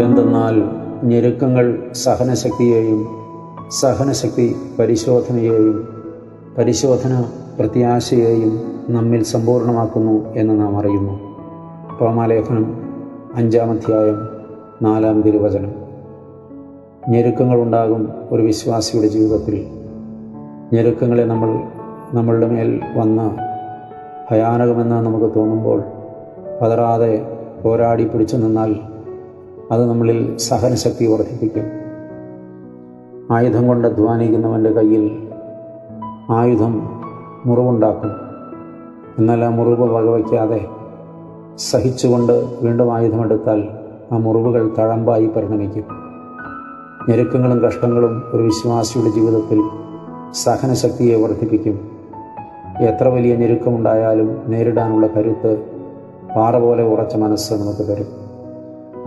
എന്തെന്നാൽ ഞെരുക്കങ്ങൾ സഹനശക്തിയെയും സഹനശക്തി പരിശോധനയെയും പരിശോധന പ്രത്യാശയെയും നമ്മിൽ സമ്പൂർണമാക്കുന്നു എന്ന് നാം അറിയുന്നു. റോമാലേഖനം അഞ്ചാം അധ്യായം നാലാം തിരുവചനം. ഞെരുക്കങ്ങളുണ്ടാകും ഒരു വിശ്വാസിയുടെ ജീവിതത്തിൽ. ഞെരുക്കങ്ങളെ നമ്മൾ നമ്മളുടെ മേൽ വന്ന് ഭയാനകമെന്ന് നമുക്ക് തോന്നുമ്പോൾ പതറാതെ പോരാടി പിടിച്ചു നിന്നാൽ അത് നമ്മളിൽ സഹനശക്തി വർദ്ധിപ്പിക്കും. ആയുധം കൊണ്ട് അധ്വാനിക്കുന്നവന്റെ കയ്യിൽ ആയുധം മുറിവുണ്ടാക്കും. എന്നാൽ ആ മുറിവ് വകവയ്ക്കാതെ സഹിച്ചുകൊണ്ട് വീണ്ടും ആയുധമെടുത്താൽ ആ മുറിവുകൾ തഴമ്പായി പരിണമിക്കും. ഞെരുക്കങ്ങളും കഷ്ടങ്ങളും ഒരു വിശ്വാസിയുടെ ജീവിതത്തിൽ സഹനശക്തിയെ വർദ്ധിപ്പിക്കും. എത്ര വലിയ ഞെരുക്കമുണ്ടായാലും നേരിടാനുള്ള കരുത്ത് പാറ പോലെ ഉറച്ച മനസ്സ് നമുക്ക് തരും.